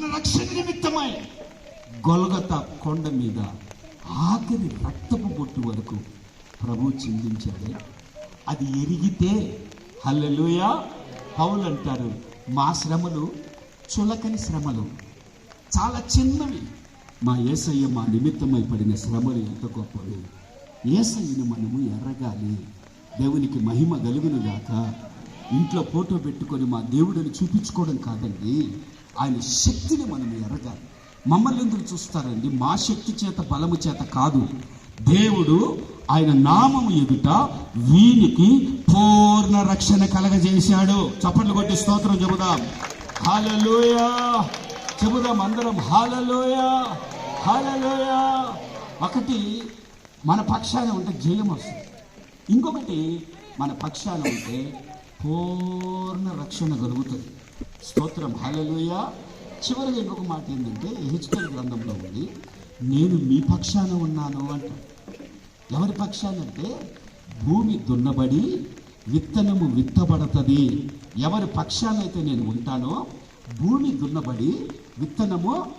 మన రక్షణ నిమిత్తమై గొలగత కొండ మీద ఆఖరి రక్తపు బొట్టు వరకు ప్రభు చిందించాడే. అది ఎరిగితే హల్లెలూయా పౌలు అంటారు. మా శ్రమలు చులకని శ్రమలు చాలా చిన్నవి. మా ఏసయ్య మా నిమిత్తమై పడిన శ్రమలు ఎంత గొప్పవి. ఏసయ్యను మనము ఎర్రగాలి దేవునికి మహిమ గలుగును గాక ఇంట్లో ఫోటో పెట్టుకొని మా దేవుడిని చూపించుకోవడం కాదండి. ఆయన శక్తిని మనం ఎరగాలి. మమ్మల్ని ఎందుకు చూస్తారండి? మా శక్తి చేత బలము చేత కాదు. దేవుడు ఆయన నామము ఎదుట వీనికి పూర్ణ రక్షణ కలగజేశాడు. చప్పట్లు కొట్టి స్తోత్రం చెబుదాం. హాలలోయ చెబుదాం అందరం హాలలోయ హాలలోయా ఒకటి మన పక్షాన ఉంటే జయం వస్తుంది. ఇంకొకటి మన పక్షాన ఉంటే పూర్ణ రక్షణ కలుగుతుంది. స్తోత్రం. హల్లెలూయ. చివరిగా ఇంకొక మాట ఏంటంటే హెచ్కల్ గ్రంథంలో ఉంది నేను మీ పక్షాన ఉన్నాను అంట. ఎవరి పక్షానంటే భూమి దున్నబడి విత్తనము విత్తబడతది. ఎవరి పక్షానైతే నేను ఉంటానో భూమి దున్నబడి విత్తనము